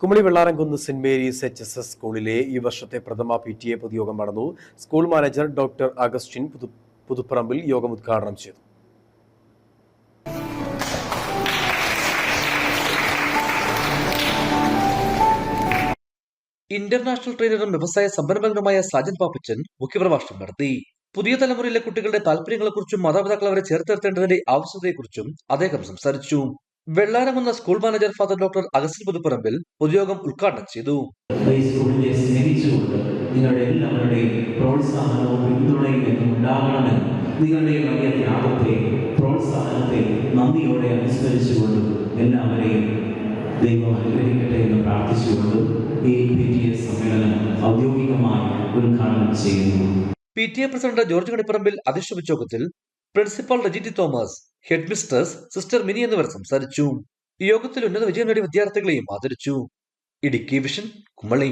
Kumily Vellaramkunnu saint Mary's H S S സ്കൂളിലെ ഈ വർഷത്തെ പ്രഥമ പി ടി എ പൊതുയോഗം നടന്നു. സ്കൂൾ മാനേജർ ഡോക്ടർ അഗസ്റ്റിൻ പുതു പുതുപ്പറമ്പിൽ യോഗം ഉദ്ഘാടനം ചെയ്തു. ഇന്റർനാഷണൽ ട്രെയിനറും വ്യവസായ സംരംഭകനുമായ സാജൻ പാപ്പച്ചൻ മുഖ്യപ്രഭാഷണം നടത്തി. പുതിയ തലമുറയിലെ കുട്ടികളുടെ താല്പര്യങ്ങളെക്കുറിച്ചും മാതാപിതാക്കൾ അവരെ ചേർത്തെടുത്തേണ്ടതിന്റെ ആവശ്യകതയെക്കുറിച്ചും അദ്ദേഹം സംസാരിച്ചു. വെള്ളാരമെന്ന school manager father doctor Augustine Puthuparambil പൊതുയോഗം ഉദ്ഘാടനം ചെയ്തു. ഈ സ്കൂളിനെ സ്നേഹിച്ചുകൊണ്ട് നിങ്ങളുടെ എല്ലാവരുടെയും പ്രോത്സാഹനവും പിന്തുണയും ഉണ്ടാകണമെന്ന് നിങ്ങളുടെ വലിയ ത്യാഗത്തെ പ്രോത്സാഹനത്തെ നന്ദിയോടെ അനുസ്മരിച്ചുകൊണ്ടും എല്ലാവരെയും ദൈവം അനുഗ്രഹിക്കട്ടെ എന്ന് പ്രാർത്ഥിച്ചുകൊണ്ടും ഈ പി ടി എസ് സമ്മേളനം ഔദ്യോഗികമായി ഉദ്ഘാടനം ചെയ്യുന്നു. P T A president George Kanipparambil അധ്യക്ഷ യോഗത്തിൽ principal റജിറ്റി Thomas head mistress sister Mini എന്നിവർ സംസാരിച്ചു. യോഗത്തിൽ ഉന്നത വിജയം നേടിയ വിദ്യാർത്ഥികളെയും ആദരിച്ചു. ഇടുക്കി വിഷൻ കുമളി.